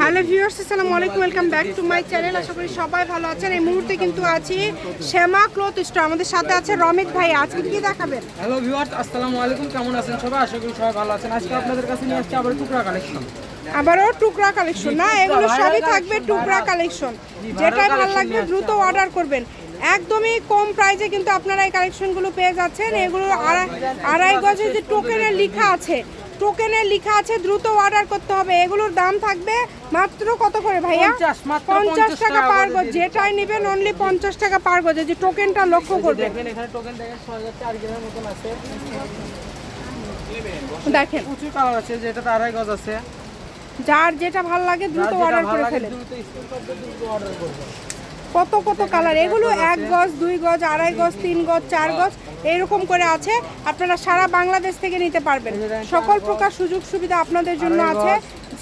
Hello viewers আসসালামু আলাইকুম welcome back to my channel. আশা করি সবাই ভালো আছেন। এই মুহূর্তে কিন্তু আছি শ্যামা ক্লথ স্টোর। আমাদের সাথে আছে রমিত ভাই। আজকে কি দেখাবেন? হ্যালো ভিউয়ার্স আসসালামু আলাইকুম। কেমন আছেন সবাই? আশা করি সবাই ভালো আছেন। আজকে আপনাদের কাছে নিয়ে আসছি আবার টুকরা কালেকশন আবারও টুকরা কালেকশন না? এগুলো সবই থাকবে টুকরা কালেকশন যেটাই ভালো লাগবে দ্রুত অর্ডার করবেন। একদমই কম প্রাইসে কিন্তু আপনারা এই কালেকশনগুলো পেয়ে যাচ্ছেন। এগুলো আড়াই- আড়াই গজে যে টোকেনে লেখা আছে টোকেনে লেখা আছে দ্রুত অর্ডার করতে হবে। এগুলোর দাম থাকবে মাত্র কত করে ভাইয়া? 50, মাত্র পঞ্চাশ 50 টাকা পার গজ। যেটাই নেবেন অনলি পঞ্চাশ টাকা পার গজে। যে টোকেনটা লক্ষ্য করবে দেখেন এখানে টোকেন দেখেন ছয় হাজার চার গ্রামের মতন আছে। দেখেন। প্রচুর কালার আছে যেটাতে আড়াই গজ আছে। যার যেটা ভালো লাগে দ্রুত অর্ডার করে ফেলেন কত কত কালার এগুলো এক গজ দুই গজ আড়াই গজ তিন গজ চার গজ। এরকম করে আছে আপনারা সারা বাংলাদেশ থেকে নিতে পারবেন। সকল প্রকার সুযোগ সুবিধা আপনাদের জন্য আছে।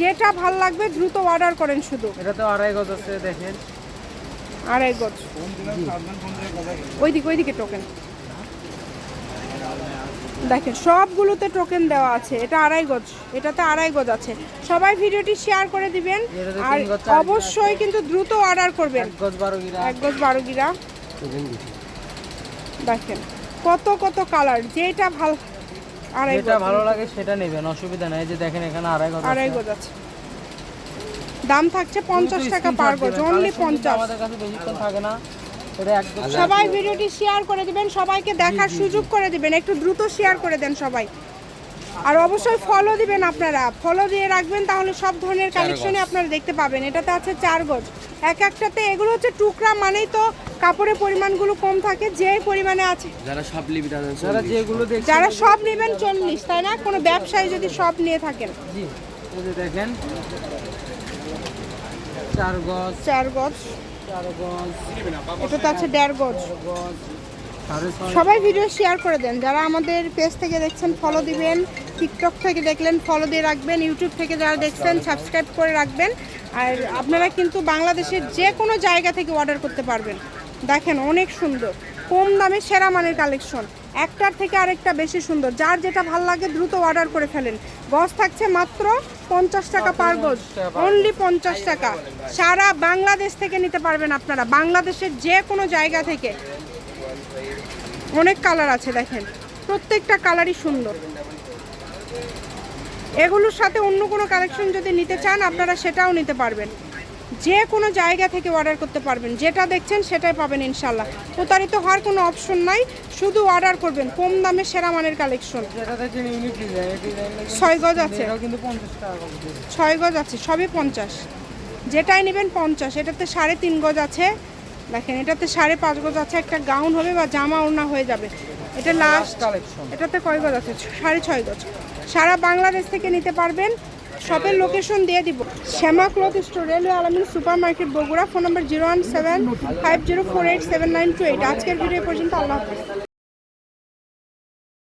যেটা ভালো লাগবে দ্রুত অর্ডার করেন শুধু। এটাতে আড়াই গজ আছে দেখেন। আড়াই গজ। ওইদিকে ওইদিকে টোকেন দেখেন সবগুলোতে টোকেন দেওয়া আছে। এটা আড়াই গজ। এটাতে আড়াই গজ আছে। সবাই ভিডিওটি শেয়ার করে দিবেন। আর অবশ্যই কিন্তু দ্রুত অর্ডার করবেন। এক গজ বারো গিরা। এক গজ বারো গিরা। দেখেন কত কত কালার যেটা ভালো আড়াই যেটা ভালো লাগে সেটা নেবেন অসুবিধা নাই। যে দেখেন এখানে আড়াই গজ আড়াই গজ আছে। দাম থাকছে পঞ্চাশ দ্রুত টাকা পার গজ অনলি Collection কিন্তু পঞ্চাশ। আমাদের কাছে বেশিক্ষণ থাকে না। গজ। সবাই ভিডিওটি শেয়ার করে দিবেন সবাইকে দেখার সুযোগ করে দিবেন একটু দ্রুত শেয়ার করে দেন সবাই। আর অবশ্যই ফলো দিবেন আপনারা। ফলো দিয়ে রাখবেন তাহলে সব ধরনের কালেকশনই আপনারা দেখতে পাবেন। এটাতে আছে চার গজ। এক একটাতে এগুলো হচ্ছে টুকরা মানেই তো কাপড়ের পরিমাণগুলো কম থাকে যে পরিমাণে আছে। যারা সব তাদের যারা যেগুলো যারা সব নেবেন চল্লিশ তাই না? কোনো ব্যবসায়ী যদি সব নিয়ে থাকেন। জি দেখেন চার গজ। চার গজ। চার গজ। আছে দেড় গজ। সবাই ভিডিও শেয়ার করে দেন। যারা আমাদের পেজ থেকে দেখছেন ফলো দিবেন। টিকটক থেকে দেখলেন ফলো দিয়ে রাখবেন ইউটিউব থেকে যারা দেখছেন সাবস্ক্রাইব করে রাখবেন। আর আপনারা কিন্তু বাংলাদেশের যে কোনো জায়গা থেকে অর্ডার করতে পারবেন। দেখেন অনেক সুন্দর, কম দামে সেরা মানের কালেকশন একটার থেকে আরেকটা বেশি সুন্দর। যার যেটা ভালো লাগে দ্রুত অর্ডার করে ফেলেন। গজ থাকছে মাত্র পঞ্চাশ টাকা পার গজ। অনলি পঞ্চাশ টাকা। সারা বাংলাদেশ থেকে নিতে পারবেন আপনারা। বাংলাদেশের যে কোনো জায়গা থেকে। অনেক কালার আছে, দেখেন। প্রত্যেকটা কালারই সুন্দর। এগুলোর সাথে অন্য কোনো কালেকশন যদি নিতে চান আপনারা সেটাও নিতে পারবেন। যে কোনো জায়গা থেকে অর্ডার করতে পারবেন। যেটা দেখছেন সেটাই পাবেন ইনশাল্লাহ প্রতারিত হওয়ার কোনো অপশন নাই। শুধু অর্ডার করবেন কম দামে সেরা মানের কালেকশন ছয় গজ আছে। ছয় গজ আছে সবই পঞ্চাশ। যেটাই নেবেন পঞ্চাশ। এটাতে সাড়ে তিন গজ আছে। দেখেন এটাতে সাড়ে পাঁচ গজ আছে। একটা গাউন হবে বা জামা ওড়না হয়ে যাবে। এটা লাস্ট কালেকশন এটাতে কয় গজ আছে? সাড়ে ছয় গজ। সারা বাংলাদেশ থেকে নিতে পারবেন। শপের লোকেশন দিয়ে দিব। Shyama cloth store, railway Alamin super market Bogura, phone number zero one seven five zero four eight seven nine two eight. আজকের ভিডিও পর্যন্ত, আল্লাহ হাফিজ।